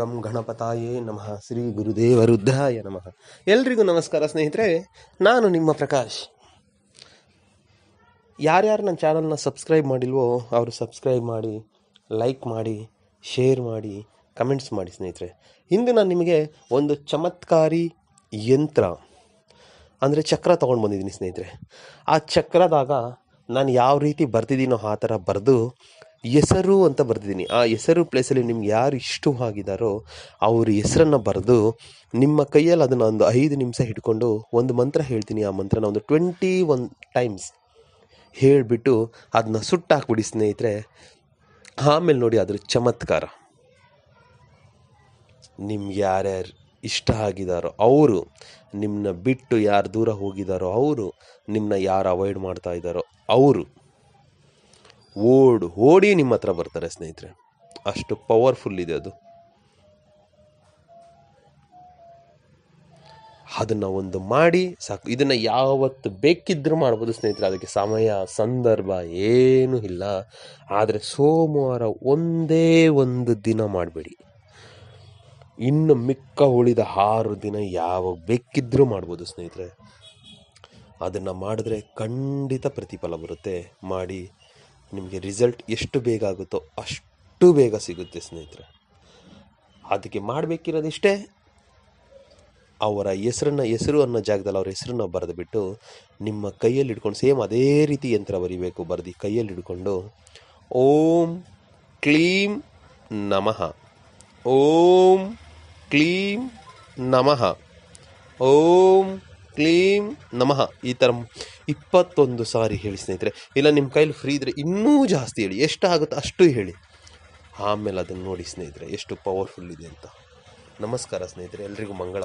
ಗಂ ಗಣಪತಾಯೇ ನಮಃ. ಶ್ರೀ ಗುರುದೇವ ರುದ್ರಾಯ ನಮಃ. ಎಲ್ರಿಗೂ ನಮಸ್ಕಾರ ಸ್ನೇಹಿತರೆ, ನಾನು ನಿಮ್ಮ ಪ್ರಕಾಶ್. ಯಾರ್ಯಾರು ನನ್ನ ಚಾನಲ್ನ ಸಬ್ಸ್ಕ್ರೈಬ್ ಮಾಡಿಲ್ವೋ, ಅವರು ಸಬ್ಸ್ಕ್ರೈಬ್ ಮಾಡಿ, ಲೈಕ್ ಮಾಡಿ, ಶೇರ್ ಮಾಡಿ, ಕಮೆಂಟ್ಸ್ ಮಾಡಿ ಸ್ನೇಹಿತರೆ. ಇಂದು ನಾನು ನಿಮಗೆ ಒಂದು ಚಮತ್ಕಾರಿ ಯಂತ್ರ, ಅಂದರೆ ಚಕ್ರ ತೊಗೊಂಡು ಬಂದಿದ್ದೀನಿ ಸ್ನೇಹಿತರೆ. ಆ ಚಕ್ರದಾಗ ನಾನು ಯಾವ ರೀತಿ ಬರ್ತಿದ್ದೀನೋ ಆ ಥರ ಬರೆದು ಹೆಸರು ಅಂತ ಬರೆದಿದ್ದೀನಿ. ಆ ಹೆಸರು ಪ್ಲೇಸಲ್ಲಿ ನಿಮ್ಗೆ ಯಾರು ಇಷ್ಟವಾಗಿದ್ದಾರೋ ಅವ್ರ ಹೆಸರನ್ನು ಬರೆದು ನಿಮ್ಮ ಕೈಯಲ್ಲಿ ಅದನ್ನು ಒಂದು ಐದು ನಿಮಿಷ ಹಿಡ್ಕೊಂಡು ಒಂದು ಮಂತ್ರ ಹೇಳ್ತೀನಿ ಆ ಮಂತ್ರನ ಒಂದು ಟ್ವೆಂಟಿ ಒನ್ ಟೈಮ್ಸ್ ಹೇಳಿಬಿಟ್ಟು ಅದನ್ನ ಸುಟ್ಟಾಕ್ಬಿಡಿ ಸ್ನೇಹಿತರೆ. ಆಮೇಲೆ ನೋಡಿ ಅದ್ರ ಚಮತ್ಕಾರ. ನಿಮ್ಗೆ ಯಾರ್ಯಾರು ಇಷ್ಟ ಆಗಿದ್ದಾರೋ ಅವರು ನಿಮ್ಮನ್ನ ಬಿಟ್ಟು ಯಾರು ದೂರ ಹೋಗಿದ್ದಾರೋ ಅವರು ನಿಮ್ಮನ್ನ ಯಾರು ಅವಾಯ್ಡ್ ಮಾಡ್ತಾ ಇದ್ದಾರೋ ಅವರು. ಓಡು, ಓಡಿ ನಿಮ್ಮ ಹತ್ರ ಬರ್ತಾರೆ ಸ್ನೇಹಿತರೆ. ಅಷ್ಟು ಪವರ್ಫುಲ್ ಇದೆ ಅದು. ಅದನ್ನು ಒಂದು ಮಾಡಿ ಸಾಕು. ಇದನ್ನು ಯಾವತ್ತು ಬೇಕಿದ್ದರೂ ಮಾಡ್ಬೋದು ಸ್ನೇಹಿತರೆ. ಅದಕ್ಕೆ ಸಮಯ, ಸಂದರ್ಭ ಏನೂ ಇಲ್ಲ. ಆದರೆ ಸೋಮವಾರ ಒಂದೇ ಒಂದು ದಿನ ಮಾಡಬೇಡಿ. ಇನ್ನು ಮಿಕ್ಕ ಉಳಿದ ಆರು ದಿನ ಯಾವಾಗ ಬೇಕಿದ್ದರೂ ಮಾಡ್ಬೋದು ಸ್ನೇಹಿತರೆ. ಅದನ್ನು ಮಾಡಿದ್ರೆ ಖಂಡಿತ ಪ್ರತಿಫಲ ಬರುತ್ತೆ. ಮಾಡಿ ನಿಮಗೆ ರಿಸಲ್ಟ್ ಎಷ್ಟು ಬೇಗ ಆಗುತ್ತೋ ಅಷ್ಟು ಬೇಗ ಸಿಗುತ್ತೆ ಸ್ನೇಹಿತರೆ. ಅದಕ್ಕೆ ಮಾಡಬೇಕಿರೋದಿಷ್ಟೇ. ಅವರ ಹೆಸರನ್ನ, ಹೆಸರು ಅನ್ನೋ ಜಾಗದಲ್ಲಿ ಅವ್ರ ಹೆಸರನ್ನ ಬರೆದು ಬಿಟ್ಟು ನಿಮ್ಮ ಕೈಯಲ್ಲಿ ಹಿಡ್ಕೊಂಡು ಸೇಮ್ ಅದೇ ರೀತಿ ಯಂತ್ರ ಬರಿಬೇಕು. ಬರೆದು ಕೈಯಲ್ಲಿ ಹಿಡ್ಕೊಂಡು ಓಂ ಕ್ಲೀಂ ನಮಃ. ಓಂ ಕ್ಲೀಂ ನಮಃ. ಓಂ ಕ್ಲೀಂ ನಮಃ. ಈ ಥರ ಇಪ್ಪತ್ತೊಂದು ಸಾರಿ ಹೇಳಿ ಸ್ನೇಹಿತರೆ. ಇಲ್ಲ ನಿಮ್ಮ ಕೈಲಿ ಫ್ರೀ ಇದ್ದರೆ ಇನ್ನೂ ಜಾಸ್ತಿ ಹೇಳಿ. ಎಷ್ಟಾಗುತ್ತೋ ಅಷ್ಟು ಹೇಳಿ. ಆಮೇಲೆ ಅದನ್ನು ನೋಡಿ ಸ್ನೇಹಿತರೆ, ಎಷ್ಟು ಪವರ್ಫುಲ್ ಇದೆ ಅಂತ. ನಮಸ್ಕಾರ ಸ್ನೇಹಿತರೆ, ಎಲ್ರಿಗೂ ಮಂಗಳವಾರ.